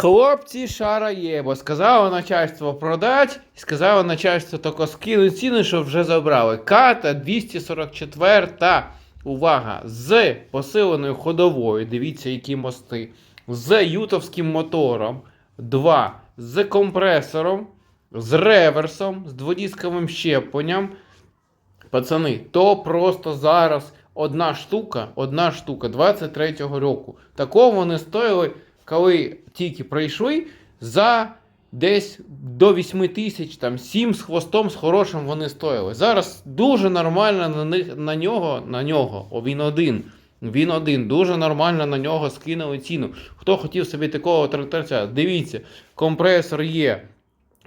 Хлопці, шара є, бо сказало начальство продать, і сказало начальство тільки скинуть ціни, що вже забрали. Ката 244 та увага, з посиленою ходовою, дивіться, які мости, з ютовським мотором, 2, з компресором, з реверсом, з дводісковим щепленням. Пацани, то просто зараз одна штука, одна штука 23-го року. Такого вони стоїли, коли тільки прийшли за десь до 8 тисяч, там 7 з хвостом, з хорошим вони стоїли. Зараз дуже нормально на них на нього, на нього, о, він один. Він один, дуже нормально на нього скинули ціну. Хто хотів собі такого тракторця, дивіться, компресор є,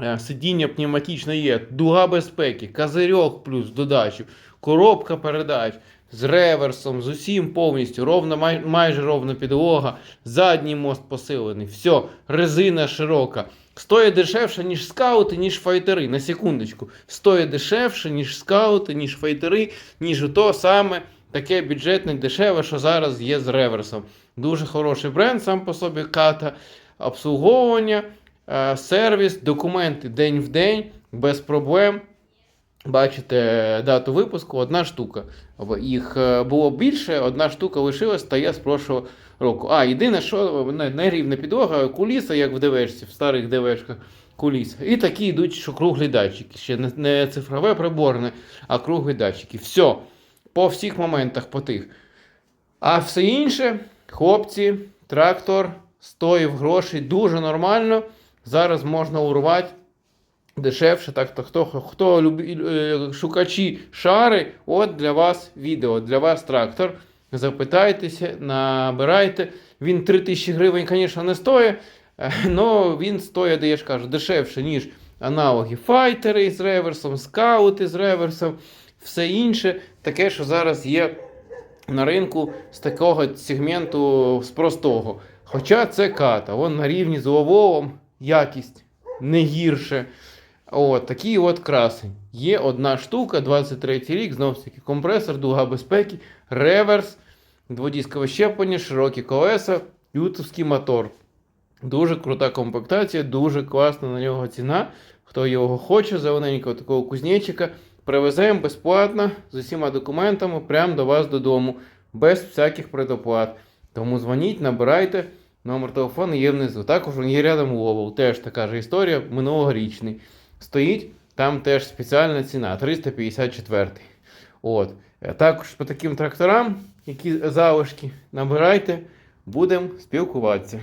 Е, Сидіння пневматичне є, дуга безпеки, козирьок плюс додачу, коробка передач з реверсом, з усім повністю, ровно, май, майже ровна підлога, задній мост посилений, все, резина широка. Стоїть дешевше, ніж скаути, ніж файтери. На секундочку. Стоїть дешевше, ніж скаути, ніж файтери, ніж то саме таке бюджетне дешеве, що зараз є з реверсом. Дуже хороший бренд сам по собі ката, обслуговування. Е, сервіс, документи день в день, без проблем. Бачите дату випуску, одна штука. Їх е, було більше, одна штука лишилась, та є з прошлого року. А, єдине, що не- нерівна підлога, куліса, як в ДВшці, в старих ДВшках куліса. І такі йдуть, що круглі датчики. Ще не цифрове приборне, а круглі датчики. Все. По всіх моментах, по тих. А все інше, хлопці, трактор стоїв грошей дуже нормально. Зараз можна урвати дешевше. Так, то хто, хто любі, е, шукачі шари, от для вас відео, для вас трактор. Запитайтеся, набирайте. Він 3000 гривень, звісно, не стоїть, але він стоїть, де я ж кажу, дешевше, ніж аналоги файтери з реверсом, скаути з реверсом, все інше, таке, що зараз є на ринку з такого сегменту з простого. Хоча це ката, вон на рівні з Ловолом якість не гірше. От, такий от красень. Є одна штука, 23 рік, знову ж таки компресор, дуга безпеки, реверс, дводіскове щеплення, широкі колеса, ютовський мотор. Дуже крута комплектація, дуже класна на нього ціна. Хто його хоче, зелененького такого кузнечика, привеземо безплатно з усіма документами прямо до вас додому, без всяких предоплат. Тому дзвоніть, набирайте. Номер телефону є внизу. Також він є рядом Ловол. Теж така ж історія, минулорічний. Стоїть там теж спеціальна ціна 354. От. Е, Також по таким тракторам, які залишки, набирайте, будемо спілкуватися.